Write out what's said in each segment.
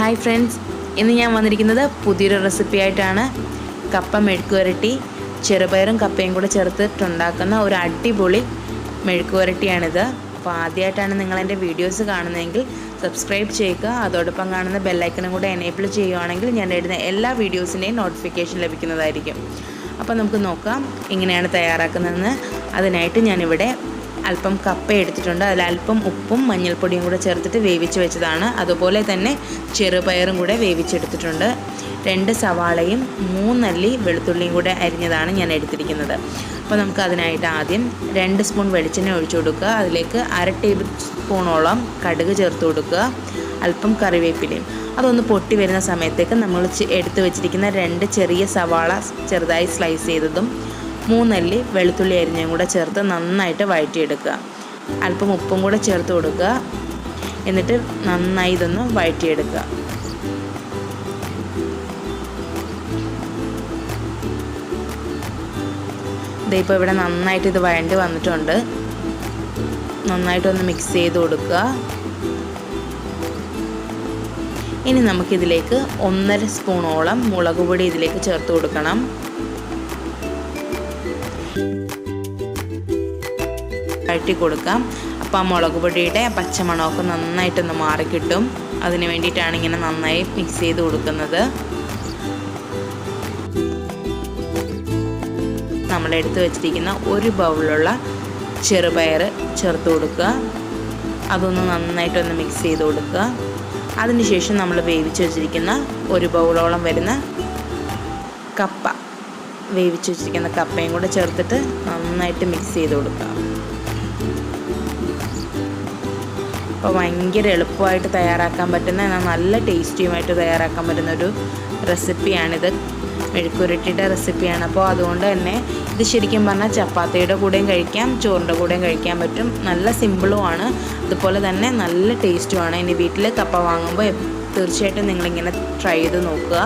Hi friends ഇന്ന് ഞാൻ വന്നിരിക്കുന്നത് പുതിയൊരു റെസിപ്പി ആയിട്ടാണ്. കപ്പ മെഴുക്ക് വരട്ടി ചെറുപയറും കപ്പയും കൂടെ ചേർത്തിട്ടുണ്ടാക്കുന്ന ഒരു അടിപൊളി മെഴുക്ക് വരട്ടിയാണിത് അപ്പോൾ ആദ്യമായിട്ടാണ് നിങ്ങൾ എന്റെ വീഡിയോസ് കാണുന്നതെങ്കിൽ സബ്സ്ക്രൈബ് ചെയ്യുക. അതോടൊപ്പം കാണുന്ന ബെല്ലൈക്കനും കൂടെ എനേബിൾ ചെയ്യുകയാണെങ്കിൽ ഞാൻ ഇടുന്ന എല്ലാ വീഡിയോസിന്റെയും നോട്ടിഫിക്കേഷൻ ലഭിക്കുന്നതായിരിക്കും. അപ്പോൾ നമുക്ക് നോക്കാം എങ്ങനെയാണ് തയ്യാറാക്കുന്നതെന്ന്. അതിനായിട്ട് ഞാനിവിടെ അല്പം കപ്പ എടുത്തിട്ടുണ്ട്. അതിൽ അല്പം ഉപ്പും മഞ്ഞൾപ്പൊടിയും കൂടെ ചേർത്തിട്ട് വേവിച്ച് വെച്ചതാണ്. അതുപോലെ തന്നെ ചെറുപയറും കൂടെ വേവിച്ചെടുത്തിട്ടുണ്ട്. രണ്ട് സവാളയും മൂന്നല്ലി വെളുത്തുള്ളിയും കൂടെ അരിഞ്ഞതാണ് ഞാൻ എടുത്തിരിക്കുന്നത്. അപ്പോൾ നമുക്ക് അതിനായിട്ട് ആദ്യം രണ്ട് സ്പൂൺ വെളിച്ചെണ്ണ ഒഴിച്ചു കൊടുക്കുക. അതിലേക്ക് അര ടേബിൾ സ്പൂണോളം കടുക് ചേർത്ത് കൊടുക്കുക. അല്പം കറിവേപ്പിലയും. അതൊന്ന് പൊട്ടി വരുന്ന സമയത്തേക്ക് നമ്മൾ എടുത്തു വെച്ചിരിക്കുന്ന രണ്ട് ചെറിയ സവാള ചെറുതായി സ്ലൈസ് ചെയ്തതും മൂന്നല്ലി വെളുത്തുള്ളി അരിഞ്ഞും കൂടെ ചേർത്ത് നന്നായിട്ട് വഴറ്റിയെടുക്കുക. അല്പം ഉപ്പും കൂടെ ചേർത്ത് കൊടുക്കുക. എന്നിട്ട് നന്നായി ഇതൊന്ന് വഴറ്റിയെടുക്കുക. ഇതിപ്പോൾ ഇവിടെ നന്നായിട്ട് ഇത് വഴണ്ടി വന്നിട്ടുണ്ട്. നന്നായിട്ടൊന്ന് മിക്സ് ചെയ്ത് കൊടുക്കുക. ഇനി നമുക്കിതിലേക്ക് ഒന്നര സ്പൂണോളം മുളക് പൊടി ഇതിലേക്ക് ചേർത്ത് കൊടുക്കണം. വഴറ്റി കൊടുക്കാം. അപ്പോൾ ആ മുളക് പൊടിയുടെ പച്ചമണമൊക്കെ നന്നായിട്ടൊന്ന് മാറിക്കിട്ടും. അതിന് വേണ്ടിയിട്ടാണ് ഇങ്ങനെ നന്നായി മിക്സ് ചെയ്ത് കൊടുക്കുന്നത്. നമ്മൾ എടുത്തു വെച്ചിരിക്കുന്ന ഒരു ബൗളിലുള്ള ചെറുപയർ ചേർത്ത് കൊടുക്കുക. അതൊന്ന് നന്നായിട്ടൊന്ന് മിക്സ് ചെയ്ത് കൊടുക്കുക. അതിനുശേഷം നമ്മൾ വേവിച്ച് വെച്ചിരിക്കുന്ന ഒരു ബൗളോളം വരുന്ന കപ്പ. വേവിച്ച് വെച്ചിരിക്കുന്ന കപ്പയും കൂടെ ചേർത്തിട്ട് നന്നായിട്ട് മിക്സ് ചെയ്ത് കൊടുക്കുക. അപ്പോൾ ഭയങ്കര എളുപ്പമായിട്ട് തയ്യാറാക്കാൻ പറ്റുന്ന എന്നാൽ നല്ല ടേസ്റ്റിയുമായിട്ട് തയ്യാറാക്കാൻ പറ്റുന്ന ഒരു റെസിപ്പിയാണിത്. മെഴുക്കുരുട്ടിയുടെ റെസിപ്പിയാണ്. അപ്പോൾ അതുകൊണ്ട് തന്നെ ഇത് ശരിക്കും പറഞ്ഞാൽ ചപ്പാത്തിയുടെ കൂടെയും കഴിക്കാം ചോറിന്റെ കൂടെയും കഴിക്കാൻ പറ്റും. നല്ല സിമ്പിളുമാണ് അതുപോലെ തന്നെ നല്ല ടേസ്റ്റുമാണ് ഇനി വീട്ടിൽ കപ്പ വാങ്ങുമ്പോൾ തീർച്ചയായിട്ടും നിങ്ങളിങ്ങനെ ട്രൈ ചെയ്ത് നോക്കുക.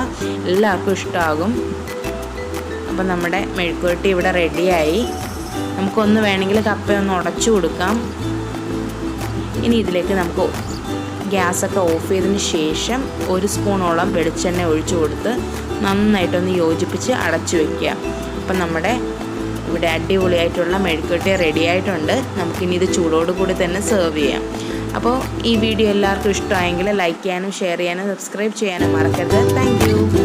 എല്ലാവർക്കും ഇഷ്ടമാകും. അപ്പോൾ നമ്മുടെ മെഴുക്കുരുട്ടി ഇവിടെ റെഡിയായി. നമുക്കൊന്ന് വേണമെങ്കിൽ കപ്പ ഒന്ന് ഉടച്ചു കൊടുക്കാം. ഇനി ഇതിലേക്ക് നമുക്ക് ഗ്യാസൊക്കെ ഓഫ് ചെയ്തതിന് ശേഷം ഒരു സ്പൂണോളം വെളിച്ചെണ്ണ ഒഴിച്ചു കൊടുത്ത് നന്നായിട്ടൊന്ന് യോജിപ്പിച്ച് അടച്ചു വയ്ക്കുക അപ്പം നമ്മുടെ ഇവിടെ അടിപൊളിയായിട്ടുള്ള മെഴുക്കുട്ടി റെഡി ആയിട്ടുണ്ട്. നമുക്കിനി ഇത് ചൂടോട് കൂടി തന്നെ സെർവ് ചെയ്യാം. അപ്പോൾ ഈ വീഡിയോ എല്ലാവർക്കും ഇഷ്ടമായെങ്കിൽ ലൈക്ക് ചെയ്യാനും ഷെയർ ചെയ്യാനും സബ്സ്ക്രൈബ് ചെയ്യാനും മറക്കരുത്. താങ്ക്